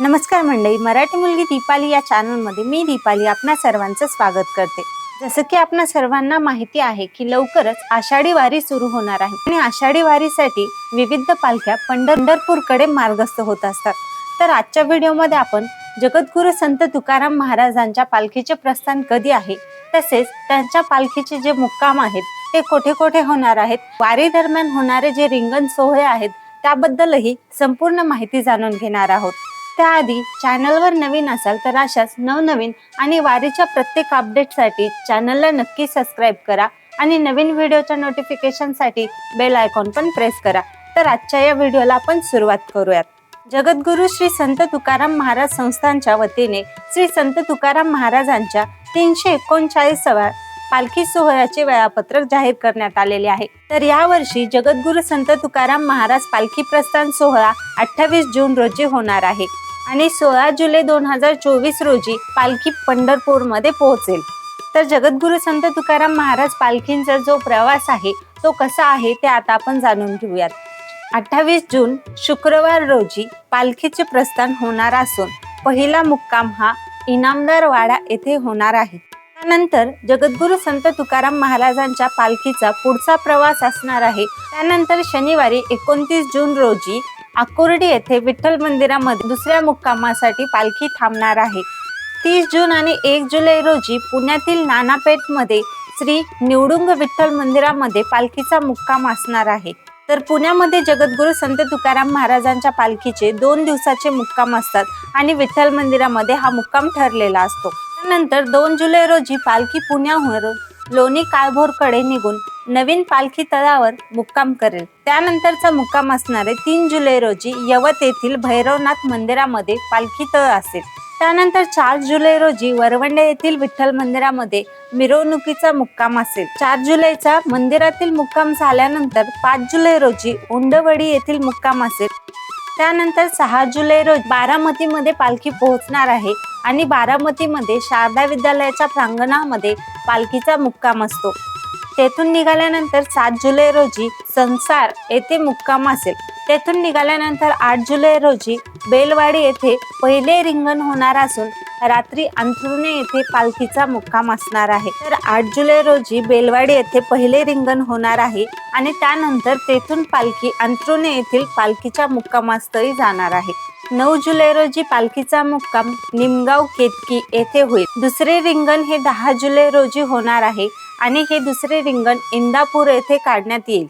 नमस्कार मंडळी मराठी मुलगी दीपाली या चॅनलमध्ये मी दीपाली आपणा सर्वांचं स्वागत करते. जसं की आपणा सर्वांना माहिती आहे की लवकरच आषाढी वारी सुरू होणार आहे. आणि आषाढी वारीसाठी विविध पालख्या पंढरपूरकडे मार्गस्थ होत असतात. तर आजच्या व्हिडिओमध्ये आपण जगद्गुरु संत तुकाराम महाराजांच्या पालखीचे प्रस्थान कधी आहे तसेच त्यांच्या पालखीचे जे मुक्काम आहेत ते कोठे कोठे होणार आहेत वारी दरम्यान होणारे जे रिंगण सोहळे आहेत त्याबद्दलही संपूर्ण माहिती जाणून घेणार आहोत. त्याआधी चॅनलवर नवीन असाल तर अशाच नवनवीन आणि वारीच्या प्रत्येक अपडेटसाठी चॅनलला नक्की सबस्क्राईब करा आणि नवीन व्हिडिओच्या नोटिफिकेशनसाठी बेल आयकॉन पण प्रेस करा. तर आजच्या या व्हिडिओला आपण सुरुवात करूयात. जगद्गुरु श्री संत तुकाराम महाराज संस्थांच्या वतीने श्री संत तुकाराम महाराजांच्या तीनशे एकोणचाळीसाव्या पालखी सोहळ्याचे वेळापत्रक जाहीर करण्यात आलेले आहे. तर यावर्षी जगद्गुरु संत तुकाराम महाराज पालखी प्रस्थान सोहळा अठ्ठावीस जून रोजी होणार आहे. आणि सोळा जुलै दोन हजार चोवीस रोजी पालखी पंढरपूरमध्ये पोहोचेल. तर जगद्गुरु संत तुकाराम महाराज पालखींचा जो प्रवास आहे तो कसा आहे ते आता आपण जाणून घेऊयात. अठ्ठावीस जून शुक्रवार रोजी पालखीचे प्रस्थान होणार असून पहिला मुक्काम हा इनामदार वाडा येथे होणार आहे. त्यानंतर जगद्गुरु संत तुकाराम महाराजांच्या पालखीचा पुढचा प्रवास असणार आहे. त्यानंतर शनिवारी एकोणतीस जून रोजी आकुर्डी येथे विठ्ठल मंदिरामध्ये दुसऱ्या मुक्कामासाठी पालखी थांबणार आहे. तीस जून आणि एक जुलै रोजी पुण्यातील नानापेठमध्ये श्री निवडुंग विठ्ठल मंदिरामध्ये पालखीचा मुक्काम असणार आहे. तर पुण्यामध्ये जगद्गुरु संत तुकाराम महाराजांच्या पालखीचे दोन दिवसाचे मुक्काम असतात आणि विठ्ठल मंदिरामध्ये हा मुक्काम ठरलेला असतो. त्यानंतर दोन जुलै रोजी पालखी पुण्याहून लोणी काळभोरकडे निघून नवीन पालखी तळावर मुक्काम करेल. त्यानंतरचा मुक्काम असणारे तीन जुलै रोजी यवत येथील भैरवनाथ मंदिरामध्ये पालखी तळ असेल. त्यानंतर चार जुलै रोजी वरवंडे येथील विठ्ठल मंदिरामध्ये मिरवणुकीचा मुक्काम असेल. चार जुलैचा मंदिरातील मुक्काम झाल्यानंतर पाच जुलै रोजी उंडवडी येथील मुक्काम असेल. त्यानंतर सहा जुलै रोज बारामतीमध्ये पालखी पोहोचणार आहे आणि बारामतीमध्ये शारदा विद्यालयाच्या प्रांगणामध्ये पालखीचा मुक्काम असतो. तेथून निघाल्यानंतर सात जुलै रोजी संसार येथे मुक्काम असेल. तेथून निघाल्यानंतर आठ जुलै रोजी बेलवाडी येथे पहिले रिंगण होणार असून रात्री अंथरुणे येथे पालखीचा मुक्काम असणार आहे. तर आठ जुलै रोजी बेलवाडी येथे पहिले रिंगण होणार आहे आणि त्यानंतर तेथून पालखी अंथरुणे येथील पालखीच्या मुक्कामास्थळी जाणार आहे. नऊ जुलै रोजी पालखीचा मुक्काम निमगाव केतकी येथे होईल. दुसरे रिंगण हे दहा जुलै रोजी होणार आहे आणि हे दुसरे रिंगण इंदापूर येथे काढण्यात येईल.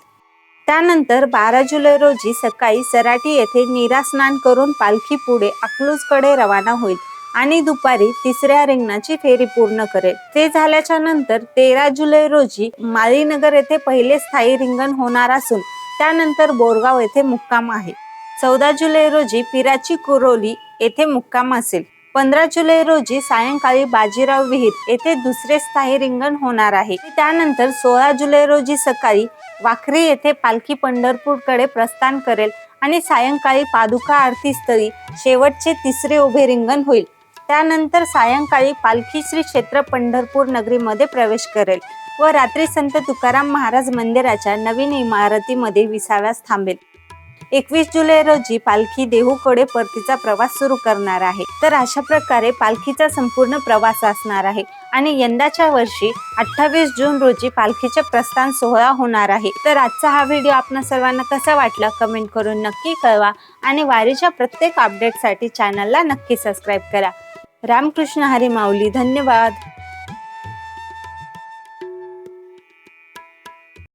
त्यानंतर बारा जुलै रोजी सकाळी सराटी येथे निरास्नान करून पालखी पुढे अकलूजकडे रवाना होईल आणि दुपारी तिसऱ्या रिंगणाची फेरी पूर्ण करेल. ते झाल्याच्यानंतर तेरा जुलै रोजी माळीनगर येथे पहिले स्थायी रिंगण होणार असून त्यानंतर बोरगाव येथे मुक्काम आहे. चौदा जुलै रोजी पिराची कुरोली येथे मुक्काम असेल. पंधरा जुलै रोजी सायंकाळी बाजीराव विहीर येथे दुसरे स्थायी रिंगण होणार आहे. त्यानंतर सोळा जुलै रोजी सकाळी वाखरी येथे पालखी पंढरपूरकडे प्रस्थान करेल आणि सायंकाळी पादुका आरती स्थळी शेवटचे तिसरे उभे रिंगण होईल. त्यानंतर सायंकाळी पालखी श्री क्षेत्र पंढरपूर नगरीमध्ये प्रवेश करेल व रात्री संत तुकाराम महाराज मंदिराच्या नवीन इमारतीमध्ये विसाव्यास थांबेल. एकवीस जुलै रोजी पालखी देहूकडे परतीचा प्रवास सुरू करणार आहे. तर अशा प्रकारे पालखीचा संपूर्ण प्रवास असणार आहे आणि यंदाच्या वर्षी अठ्ठावीस जून रोजी पालखीचे प्रस्थान सोहळा होणार आहे. तर आजचा हा व्हिडिओ आपण सर्वांना कसा वाटला कमेंट करून नक्की कळवा आणि वारीच्या प्रत्येक अपडेटसाठी चॅनलला नक्की सबस्क्राईब करा. रामकृष्ण हरी माऊली धन्यवाद.